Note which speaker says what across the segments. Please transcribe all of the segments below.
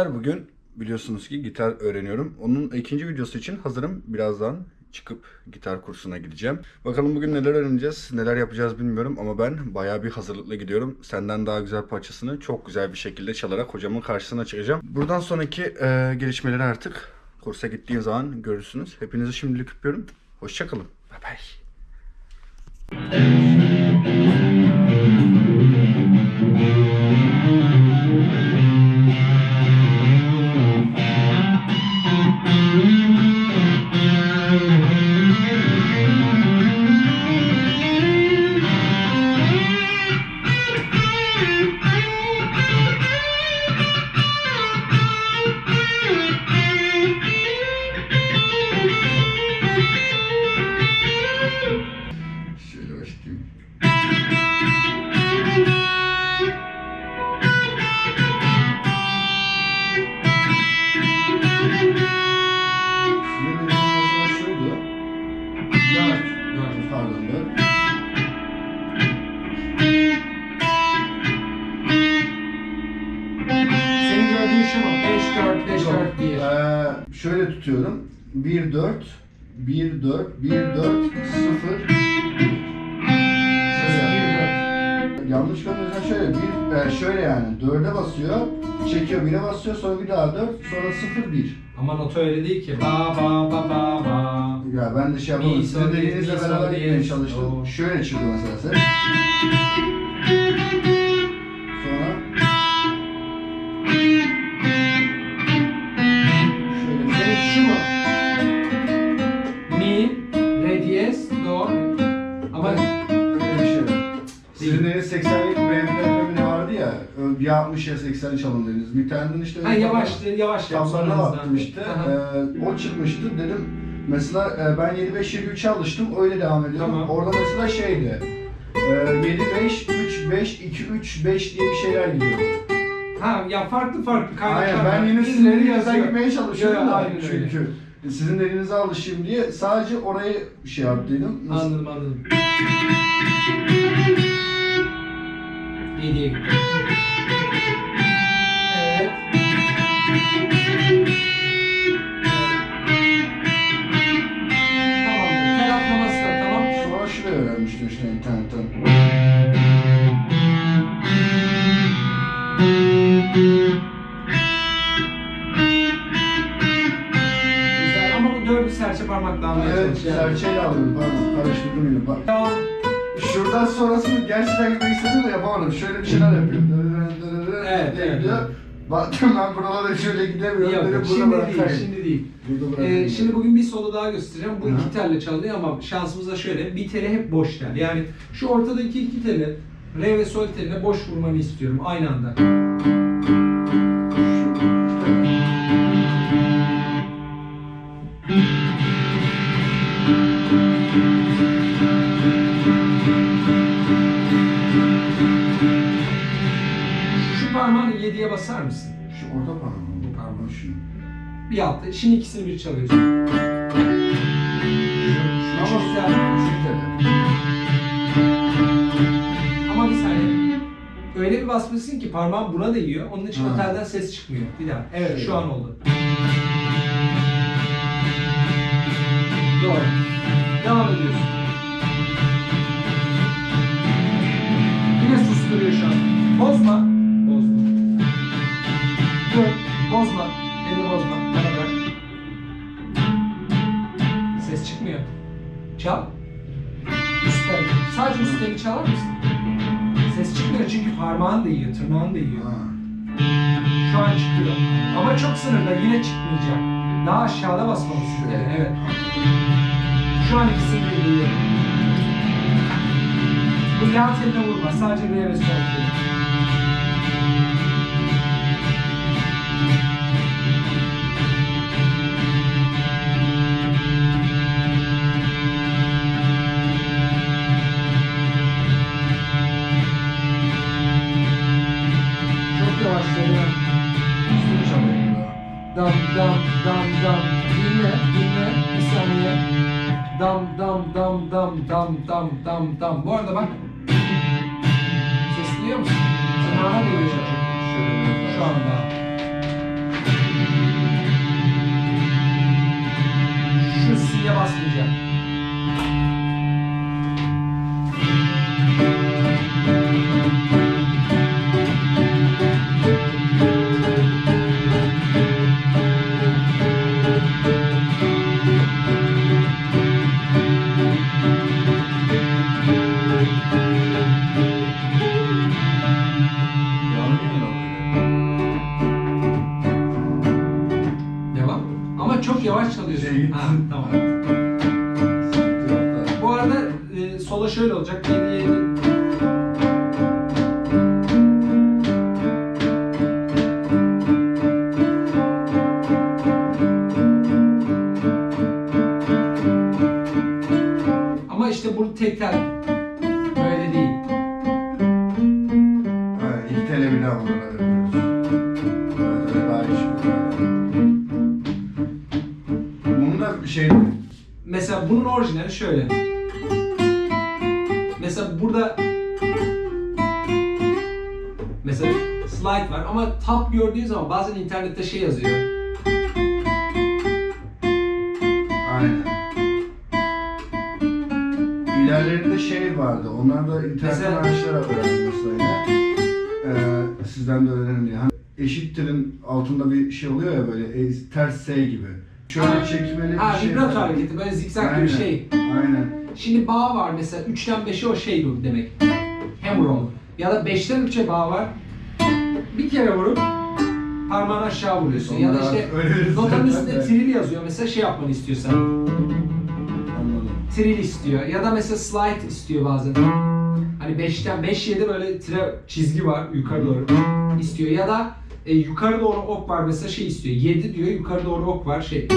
Speaker 1: Arkadaşlar bugün biliyorsunuz ki gitar öğreniyorum. Onun ikinci videosu için hazırım. Birazdan çıkıp gitar kursuna gideceğim. Bakalım bugün neler öğreneceğiz, neler yapacağız bilmiyorum ama ben bayağı bir hazırlıkla gidiyorum. Senden daha güzel parçasını çok güzel bir şekilde çalarak hocamın karşısına çıkacağım. Buradan sonraki e, gelişmeleri artık kursa gittiğim zaman görürsünüz. Hepinizi şimdilik öpüyorum. Hoşçakalın. Bye bye. Tutuyorum. 1 4 1 4 1 4 0 Yanlış görmüyorsan şöyle bir e, şöyle yani 4'e basıyor, çekiyor 1'e basıyor, sonra bir daha 4, sonra 0 1.
Speaker 2: Ama nota öyle değil ki. Ba ba ba ba ba.
Speaker 1: Ya ben de şey yapamadım.
Speaker 2: Mi,
Speaker 1: Sizin dediğinizle beraber gitmeye çalıştım. Şöyle çıkıyor mesela ses. 60 ya 80 çalın dediniz. Bir tane işte
Speaker 2: ha, yavaş yavaş sonra
Speaker 1: baktım işte. Ee, o çıkmıştı. Dedim mesela e, ben 7-5-7-3'e alıştım. Öyle devam ediyorum.
Speaker 2: Tamam.
Speaker 1: Orada mesela şeydi. E, 7-5-3-5-2-3-5 diye bir şeyler gidiyor.
Speaker 2: Ha ya farklı farklı kaynaklar
Speaker 1: Aynen ben yine
Speaker 2: İzleri
Speaker 1: sizin dediğinizden
Speaker 2: yazıyor.
Speaker 1: gitmeye çalışıyorum
Speaker 2: Yo, yo,
Speaker 1: da.
Speaker 2: aynen öyle.
Speaker 1: Çünkü sizin dediğinize alışayım diye sadece orayı şey yaptıydım. Nasıl-
Speaker 2: Anladım anladım. 7'ye gitti. Dördü serçe parmakla almaya
Speaker 1: Evet,
Speaker 2: çalışıyor.
Speaker 1: serçeyle alıyorum pardon. Karıştırdım yine. Bak. Şuradan sonrasını gerçekten gitmek istedim de yapamadım. Şöyle bir şeyler yapıyorum.
Speaker 2: Evet,
Speaker 1: diye
Speaker 2: evet,
Speaker 1: gidiyor. Baktım ben buralara şöyle gidemiyorum.
Speaker 2: Yok,
Speaker 1: Dedim burada
Speaker 2: şimdi değil,
Speaker 1: bırakayım.
Speaker 2: şimdi değil.
Speaker 1: Burada bırakayım.
Speaker 2: Ee, şimdi bugün bir solo daha göstereceğim. Bu
Speaker 1: Hı.
Speaker 2: iki telle çalınıyor ama şansımıza şöyle, bir tele hep boş tel. Yani şu ortadaki iki teli, re ve sol teline boş vurmanı istiyorum aynı anda. Basar mısın?
Speaker 1: Şu orta parmağım.
Speaker 2: Bu parmağım.
Speaker 1: Şu.
Speaker 2: Bir altta. Şimdi ikisini bir çalıyorsun.
Speaker 1: Ama
Speaker 2: Şu güzel. Ama bir saniye. Öyle bir basmışsın ki parmağın buna değiyor. Onun için
Speaker 1: Ha.
Speaker 2: o telden ses çıkmıyor. Bir daha. Evet şu an oldu. Doğru. Devam ediyorsun. Yine susturuyor şu an. Bozma. Bozma. Beni bozma. Bana bırak. Ses çıkmıyor. Çal. Üstten. Sadece üstten çalar mısın? Ses çıkmıyor çünkü parmağın değiyor, tırnağın değiyor.
Speaker 1: Ha.
Speaker 2: Şu an çıkıyor. Ama çok sınırda yine çıkmayacak. Daha aşağıda basmalısın.
Speaker 1: Şöyle.
Speaker 2: Yani, evet. Şu an ikisini de duyuyorum. Bu yan teline vurma. Sadece re ve sol tam tam tam tam. Bora da bak. Tek tel. Böyle değil.
Speaker 1: Ha, iki tele bile bunlara yapıyoruz. Evet, öyle daha iyi çıkıyor. Bunu da şey
Speaker 2: Mesela bunun orijinali şöyle. Mesela burada mesela slide var ama tab gördüğün zaman bazen internette şey yazıyor.
Speaker 1: Şey vardı. Onlar da internetten
Speaker 2: Mesela-
Speaker 1: araçlara öğrendim mesela. Ee, sizden de öğrenelim diye. Hani eşittirin altında bir şey oluyor ya böyle e, ters S gibi. Şöyle çekmeli
Speaker 2: Ha
Speaker 1: bir şey.
Speaker 2: vibrato
Speaker 1: var.
Speaker 2: hareketi böyle zikzak gibi
Speaker 1: Aynen,
Speaker 2: bir şey.
Speaker 1: Aynen.
Speaker 2: Şimdi bağ var mesela 3'ten 5'e o şey dur demek. Hammer on. Ya da 5'ten 3'e bağ var. Bir kere vurup parmağını aşağı vuruyorsun. ya da
Speaker 1: Onlar
Speaker 2: işte
Speaker 1: öyle bir
Speaker 2: notanın üstünde
Speaker 1: de.
Speaker 2: trill yazıyor mesela şey yapmanı istiyorsan. Trill istiyor ya da mesela slide istiyor bazen. Hani 5'ten 5 7 böyle tire çizgi var yukarı doğru istiyor ya da e, yukarı doğru ok var mesela şey istiyor. 7 diyor yukarı doğru ok var şey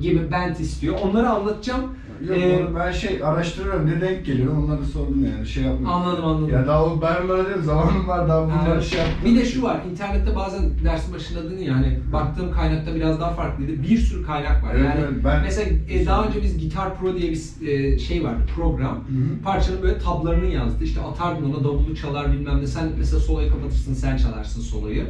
Speaker 2: gibi bent istiyor. Onları anlatacağım.
Speaker 1: Yok
Speaker 2: Ee,
Speaker 1: ben şey araştırıyorum ne denk geliyor onları sordum yani şey yapmıyorum.
Speaker 2: Anladım anladım.
Speaker 1: Ya daha o ben böyle diyorum zamanım var daha bunları
Speaker 2: Evet.
Speaker 1: şey yaptım.
Speaker 2: Bir de şu var, internette bazen dersin başında dedin ya hani baktığım kaynakta biraz daha farklıydı. Bir sürü kaynak var.
Speaker 1: Evet,
Speaker 2: yani
Speaker 1: evet, ben-
Speaker 2: mesela e, daha önce biz Gitar Pro diye bir e, şey vardı, program.
Speaker 1: hı.
Speaker 2: Parçanın böyle tablarını yazdı. İşte atardın ona davulu çalar bilmem ne. Sen mesela soloyu kapatırsın, sen çalarsın soloyu.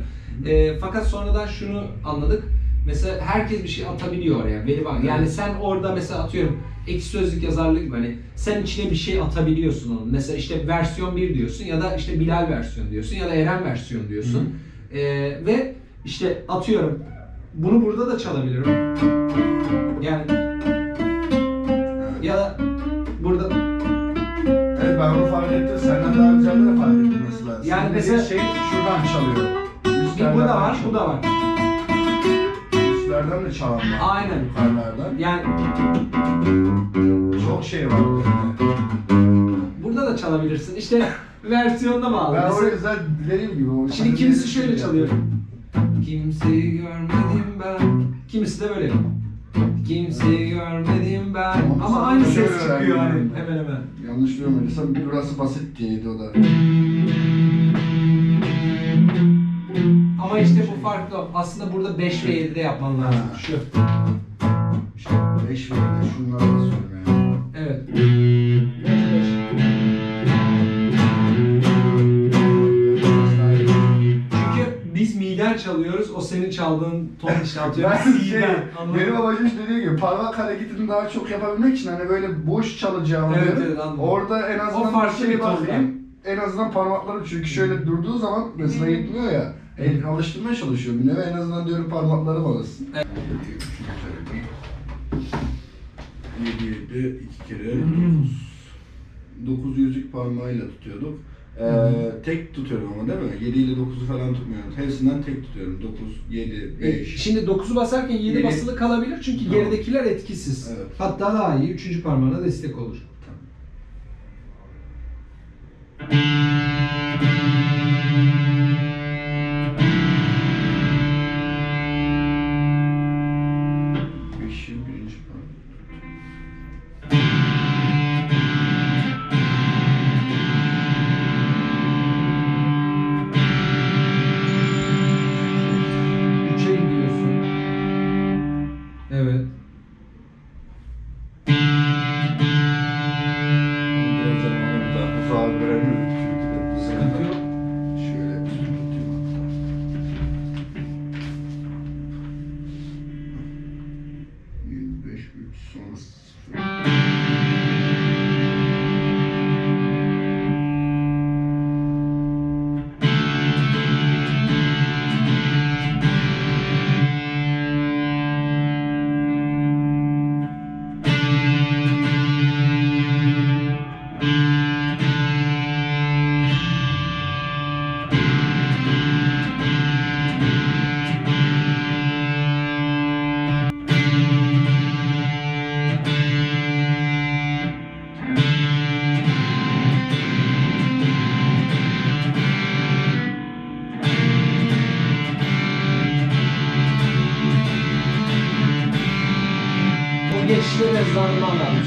Speaker 2: E, fakat sonradan şunu anladık. Mesela herkes bir şey atabiliyor oraya. Veri var. Yani sen orada mesela atıyorum ekşi sözlük yazarlığı gibi hani sen içine bir şey atabiliyorsun onun. Mesela işte versiyon 1 diyorsun ya da işte Bilal versiyon diyorsun ya da Eren versiyon diyorsun. Ee, ve işte atıyorum bunu burada da çalabilirim. Yani ya da burada
Speaker 1: Evet ben onu fark ettim. Senden daha güzel de fark ettim mesela.
Speaker 2: Yani
Speaker 1: Senin
Speaker 2: mesela-
Speaker 1: dediğin şey şuradan çalıyor. Üstlerden
Speaker 2: bu da var,
Speaker 1: çalıyor.
Speaker 2: bu da var.
Speaker 1: Üstlerden de çalan var.
Speaker 2: Aynen.
Speaker 1: Yukarılardan.
Speaker 2: Yani
Speaker 1: Çok şey var.
Speaker 2: burada da çalabilirsin. İşte versiyonuna bağlı.
Speaker 1: Ben o
Speaker 2: Mesela-
Speaker 1: yüzden dediğim gibi. o-
Speaker 2: Şimdi kimisi şöyle çalıyor. Kimseyi görmedim ben. Kimisi de böyle. Kimseyi görmedim ben.
Speaker 1: Ama
Speaker 2: Ama aynı ses çıkıyor hani
Speaker 1: öğrendin.
Speaker 2: hemen hemen.
Speaker 1: Yanlış görmediysem burası basit diyeydi o da.
Speaker 2: Ama işte bu farklı. Aslında burada 5 ve 7'de yapman lazım.
Speaker 1: Ha.
Speaker 2: Şu.
Speaker 1: İşte 5 ve 7 şunları basıyorum yani.
Speaker 2: Evet. Çünkü biz miden çalıyoruz, o senin çaldığın ton işte atıyor.
Speaker 1: Ben şey, benim amacım işte dediğim gibi parmak hareketini daha çok yapabilmek için hani böyle boş çalacağım
Speaker 2: Evet,
Speaker 1: diyorum.
Speaker 2: evet, anladım.
Speaker 1: Orada en azından
Speaker 2: O
Speaker 1: bir şey bakayım. En azından parmaklarım çünkü şöyle durduğu zaman mesela gitmiyor ya. El, alıştırmaya çalışıyorum yine ve en azından diyorum parmaklarım alışsın.
Speaker 2: Evet.
Speaker 1: 7 7 2 kere 9. 9 yüzük parmağıyla tutuyorduk. Ee, tek tutuyorum ama değil mi? 7 ile 9'u falan tutmuyorum. Hepsinden tek tutuyorum. 9, 7, 5.
Speaker 2: Şimdi 9'u basarken 7
Speaker 1: Yedi.
Speaker 2: basılı kalabilir çünkü
Speaker 1: Tamam.
Speaker 2: geridekiler etkisiz.
Speaker 1: Evet.
Speaker 2: Hatta daha iyi, 3. parmağına destek olur.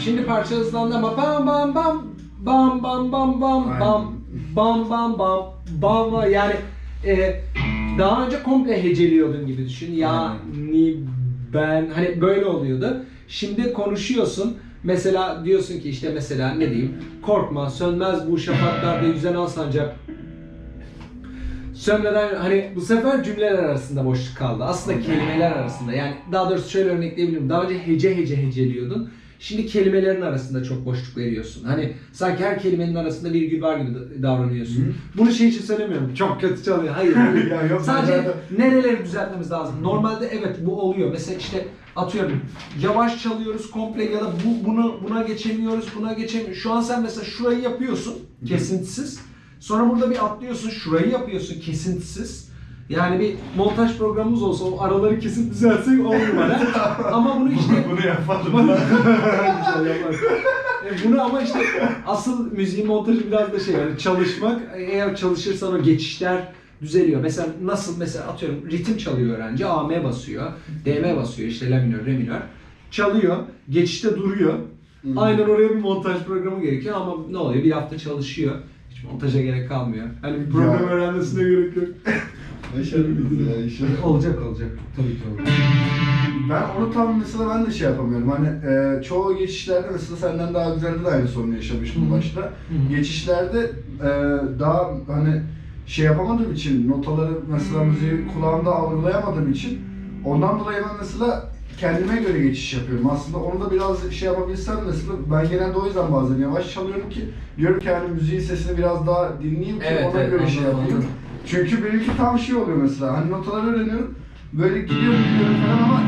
Speaker 2: Şimdi parça hızlandı ama bam bam bam bam bam bam bam bam bam bam bam bam bam yani e, daha önce komple heceliyordun gibi düşün. Ya ni ben hani böyle oluyordu. Şimdi konuşuyorsun. Mesela diyorsun ki işte mesela ne diyeyim? Korkma, sönmez bu şafaklarda yüzen al sancak. Sönmeden hani bu sefer cümleler arasında boşluk kaldı. Aslında kelimeler arasında. Yani daha doğrusu şöyle örnekleyebilirim. Daha önce hece hece heceliyordun. Şimdi kelimelerin arasında çok boşluk veriyorsun. Hani sanki her kelimenin arasında virgül var gibi da- davranıyorsun.
Speaker 1: Hı.
Speaker 2: Bunu şey için söylemiyorum. Çok kötü çalıyor. Hayır. hayır.
Speaker 1: Ya yok,
Speaker 2: Sadece
Speaker 1: zaten-
Speaker 2: nereleri düzeltmemiz lazım? Normalde evet bu oluyor. Mesela işte atıyorum yavaş çalıyoruz komple ya da bu bunu buna geçemiyoruz, buna geçemiyoruz. Şu an sen mesela şurayı yapıyorsun kesintisiz. Sonra burada bir atlıyorsun, şurayı yapıyorsun kesintisiz. Yani bir montaj programımız olsa o araları kesip düzelsek on numara. Ama bunu işte
Speaker 1: Bunu
Speaker 2: yapar. E, Bunu ama işte asıl müziğin montajı biraz da şey yani çalışmak. Eğer çalışırsan o geçişler düzeliyor. Mesela nasıl mesela atıyorum ritim çalıyor öğrenci. A, M basıyor. D, M basıyor işte la minör, re minör. Çalıyor. Geçişte duruyor.
Speaker 1: Hmm.
Speaker 2: Aynen oraya bir montaj programı gerekiyor ama ne oluyor? Bir hafta çalışıyor. Hiç montaja gerek kalmıyor. Hani bir program öğrenmesine gerek yok.
Speaker 1: Başarılıyız ya inşallah.
Speaker 2: olacak olacak. Tabii ki olacak.
Speaker 1: Ben onu tam mesela ben de şey yapamıyorum. Hani e, çoğu geçişlerde mesela senden daha güzelde de aynı sorunu yaşamıştım başta. Geçişlerde e, daha hani şey yapamadığım için notaları mesela müziği kulağımda algılayamadığım için ondan dolayı ben mesela kendime göre geçiş yapıyorum. Aslında onu da biraz şey yapabilsem mesela ben genelde o yüzden bazen yavaş çalıyorum ki diyorum ki hani müziğin sesini biraz daha dinleyeyim ki
Speaker 2: Evet,
Speaker 1: ona
Speaker 2: evet,
Speaker 1: göre şey
Speaker 2: anladım,
Speaker 1: yapayım.
Speaker 2: anladım.
Speaker 1: Çünkü benimki tam şey oluyor mesela. Hani notaları öğreniyorum. Böyle gidiyorum gidiyorum falan ama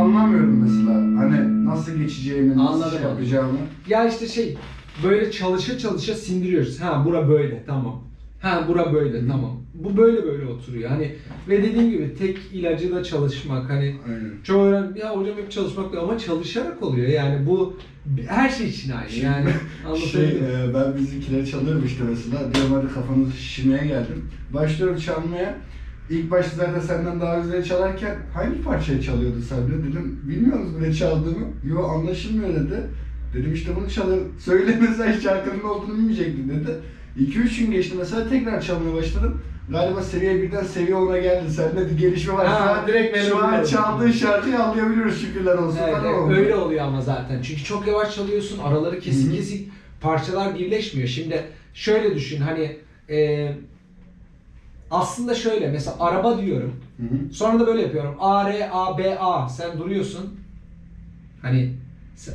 Speaker 1: anlamıyorum mesela. Hani nasıl geçeceğimi, nasıl
Speaker 2: Anladım,
Speaker 1: şey yapacağımı.
Speaker 2: Ya işte şey böyle çalışa çalışa sindiriyoruz. Ha bura böyle tamam. Ha bura böyle
Speaker 1: Hı.
Speaker 2: tamam. Bu böyle böyle oturuyor. Hani ve dediğim gibi tek ilacı da çalışmak. Hani
Speaker 1: Aynen.
Speaker 2: çoğu öğren ya hocam hep çalışmak diyor ama çalışarak oluyor. Yani bu her şey için aynı. Yani
Speaker 1: Şey, e, ben bizimkileri çalıyorum işte mesela. Diyorum hadi kafanızı şişirmeye geldim. Başlıyorum çalmaya. İlk başta zaten senden daha güzel çalarken hangi parçayı çalıyordu sen de dedim. Bilmiyor musun ne çaldığımı? Yo anlaşılmıyor dedi. Dedim işte bunu çalıyorum. Söylemesen şarkının olduğunu bilmeyecektin dedi. 2-3 gün geçti mesela tekrar çalmaya başladım. Galiba seviye birden seviye 10'a geldi. Sende bir gelişme var.
Speaker 2: Ha,
Speaker 1: an-
Speaker 2: direkt
Speaker 1: Şu an çaldığın şarkıyı anlayabiliyoruz şükürler olsun.
Speaker 2: Evet, evet, öyle oluyor ama zaten. Çünkü çok yavaş çalıyorsun. Araları kesik
Speaker 1: Hı hı.
Speaker 2: kesik parçalar birleşmiyor. Şimdi şöyle düşün hani e, aslında şöyle mesela araba diyorum.
Speaker 1: Hı hı.
Speaker 2: Sonra da böyle yapıyorum. A, R, A, B, A. Sen duruyorsun. Hani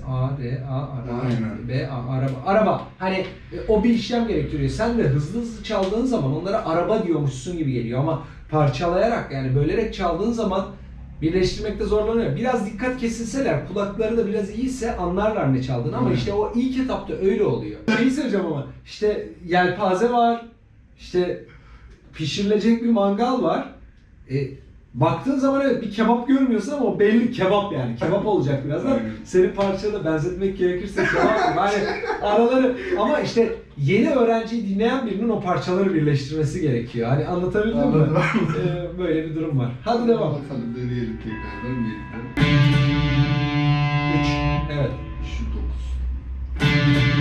Speaker 2: A, R, A, araba,
Speaker 1: Aynen.
Speaker 2: B, A, araba. Araba. Hani e, o bir işlem gerektiriyor. Sen de hızlı hızlı çaldığın zaman onlara araba diyormuşsun gibi geliyor ama parçalayarak yani bölerek çaldığın zaman birleştirmekte zorlanıyor. Biraz dikkat kesilseler, kulakları da biraz iyiyse anlarlar ne çaldığını ama işte o ilk etapta öyle oluyor. Şeyi söyleyeceğim ama işte yelpaze var, işte pişirilecek bir mangal var. E, baktığın zaman evet bir kebap görmüyorsun ama o belli kebap yani. Kebap olacak birazdan.
Speaker 1: Aynen.
Speaker 2: Senin parçada benzetmek gerekirse kebap. Yani araları ama işte yeni öğrenciyi dinleyen birinin o parçaları birleştirmesi gerekiyor. Hani anlatabildim mi?
Speaker 1: Anladım.
Speaker 2: E, böyle bir durum var. Hadi devam.
Speaker 1: Bakalım deneyelim tekrardan birlikte.
Speaker 2: 3. Evet.
Speaker 1: Şu 9.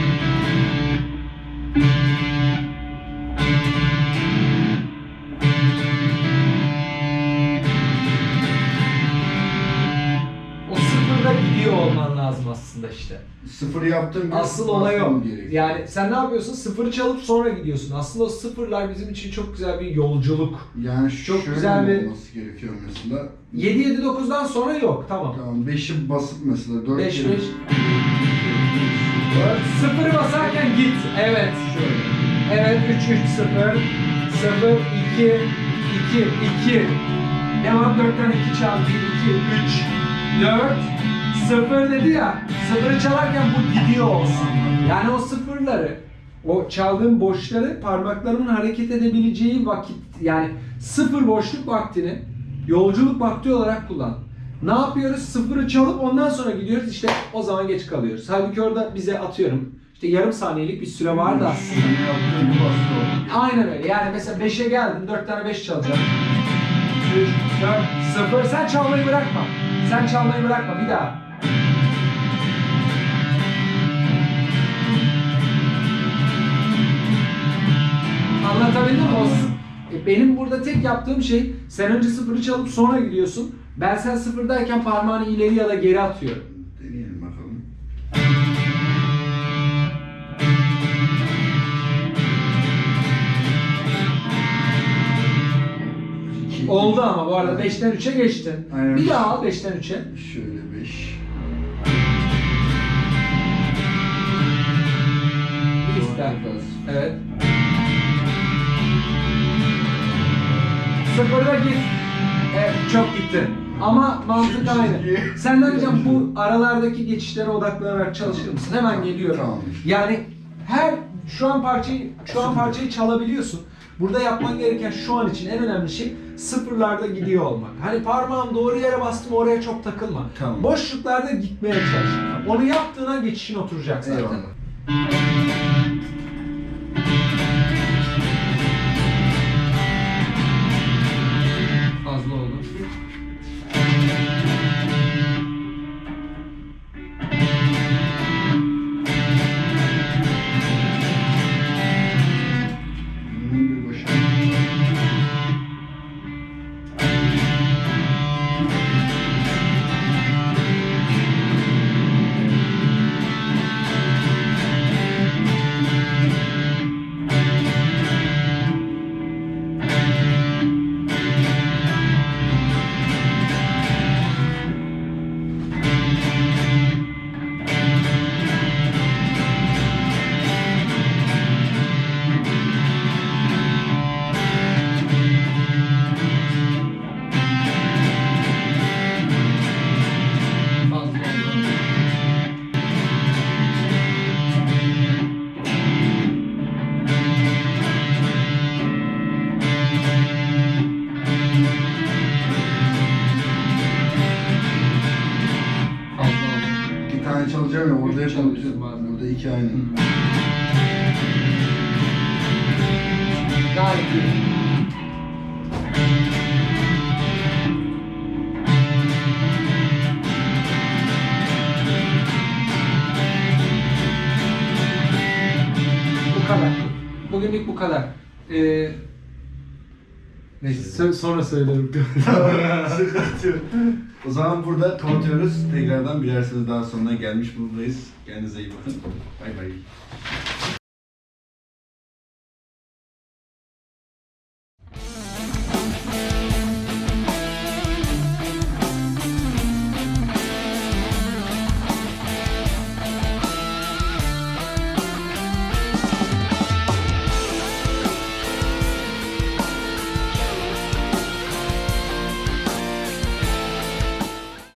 Speaker 2: olman lazım aslında işte.
Speaker 1: Sıfır yaptım. bir
Speaker 2: Asıl olay o.
Speaker 1: basmam gerekiyor.
Speaker 2: Yani sen ne yapıyorsun? Sıfırı çalıp sonra gidiyorsun. Aslında o sıfırlar bizim için çok güzel bir yolculuk.
Speaker 1: yani
Speaker 2: çok
Speaker 1: şöyle
Speaker 2: güzel bir-
Speaker 1: olması gerekiyor mesela.
Speaker 2: 7 7 9'dan sonra yok. Tamam.
Speaker 1: Tamam 5'i basıp mesela 4
Speaker 2: 5 5 Sıfırı basarken git. Evet.
Speaker 1: Şöyle.
Speaker 2: Evet 3 3 0 0 2 2 2 Devam 4'ten 2 çal 1 2 3 4 0 dedi ya. Sıfırı çalarken bu gidiyor olsun. Yani o sıfırları o çaldığın boşları parmaklarının hareket edebileceği vakit yani sıfır boşluk vaktini yolculuk vakti olarak kullan. Ne yapıyoruz? Sıfırı çalıp ondan sonra gidiyoruz. İşte o zaman geç kalıyoruz. Halbuki orada bize atıyorum. İşte yarım saniyelik bir süre vardı aslında.
Speaker 1: Bu aslında.
Speaker 2: Aynen öyle. Yani mesela 5'e geldin, 4 tane 5 çalacağım. 3, 4, 0. Sen çalmayı bırakma. Sen çalmayı bırakma bir daha. Anlatabildim mi? E benim burada tek yaptığım şey sen önce sıfırı çalıp sonra gidiyorsun. Ben sen sıfırdayken parmağını ileri ya da geri atıyorum. Oldu ama bu arada 5'ten 3'e geçtin.
Speaker 1: Aynen.
Speaker 2: Bir daha al 5'ten 3'e.
Speaker 1: Şöyle beş.
Speaker 2: Bir üstten. Evet. Sıfırda git. Evet çok gittin. Ama mantık aynı. Senden hocam bu aralardaki geçişlere odaklanarak çalışır mısın? Hemen geliyorum.
Speaker 1: Tamam.
Speaker 2: Yani her şu an parçayı şu an parçayı çalabiliyorsun. Burada yapman gereken şu an için en önemli şey sıfırlarda gidiyor olmak. Hani parmağım doğru yere bastım oraya çok takılma.
Speaker 1: Tamam.
Speaker 2: Boşluklarda gitmeye çalış. Onu yaptığına geçişin oturacak zaten.
Speaker 1: Eyvallah.
Speaker 2: Bazen. Neyse sö- sonra söylerim.
Speaker 1: Sıkıntı. O zaman burada kapatıyoruz. Tekrardan birer söz daha sonuna gelmiş bulundayız. Kendinize iyi bakın. Bay bay.